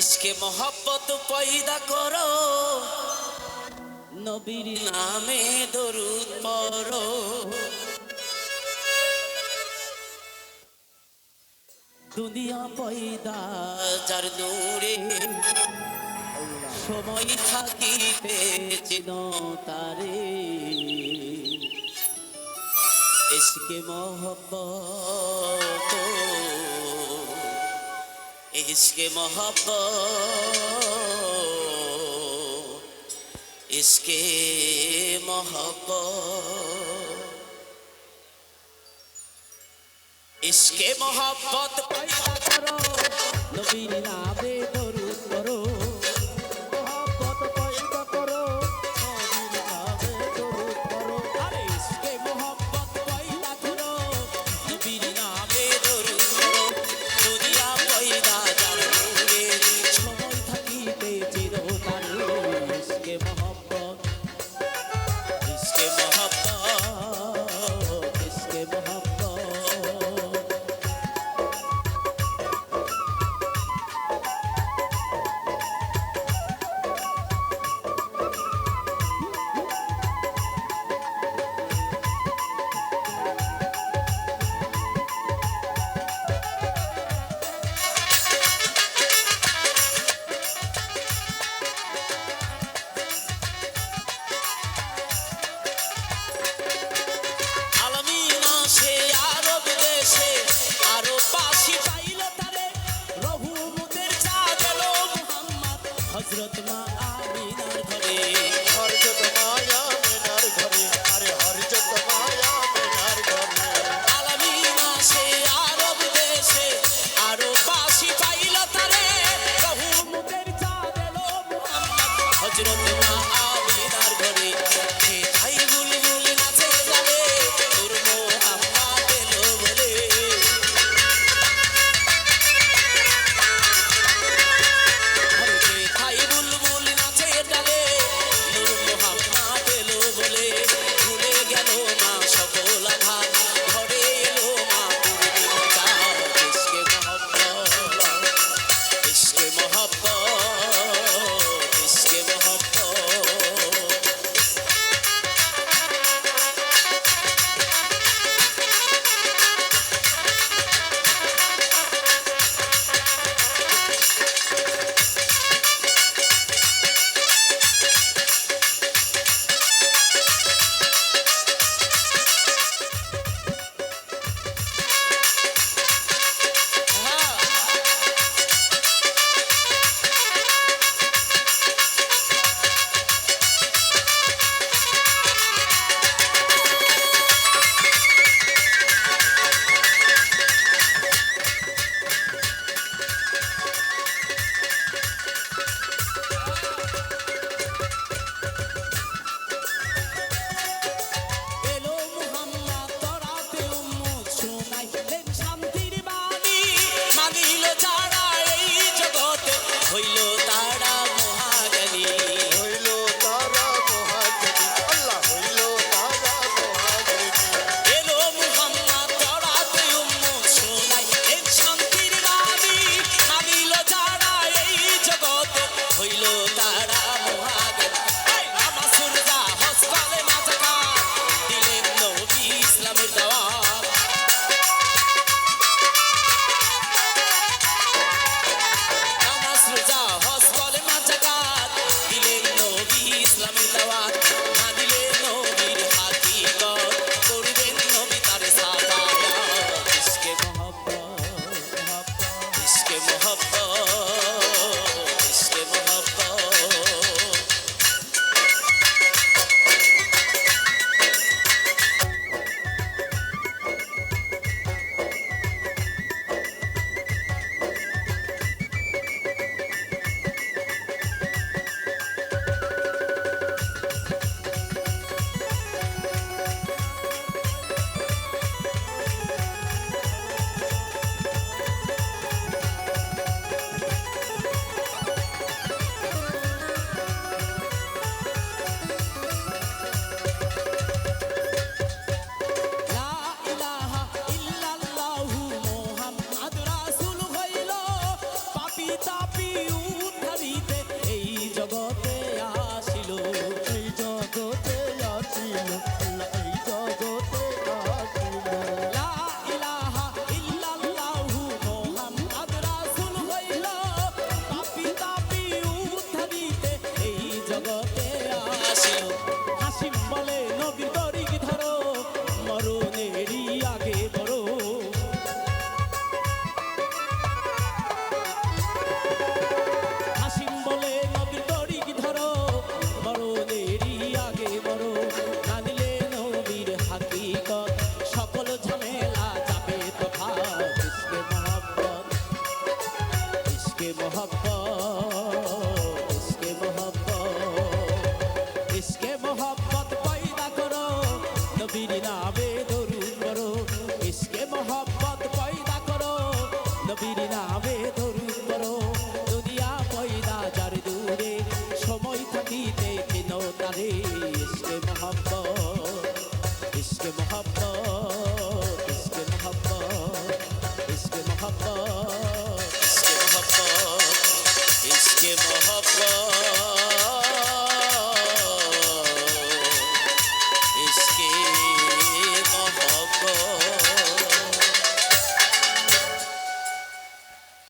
ইসকে মোহব্বত পয়দা করো। নবীর নামে দরুদ পড়ো। দুনিয়া পয়দা যার নূরে সময় থাকিতে চিন তারে। ইসকে মোহব্বত ইসকে মোহব্বত ইসকে মোহব্বত ইসকে मोहब्बत পয়দা করো নবীর নামে আমিনার ঘরে নবীর নামে দরুদ করো ইসকে মোহাম্মত পয়দা করো। নবীর নামে দরুদ করো, দুনিয়া পয়দা যার দূরে, সময় থাকিতে কেন তারে।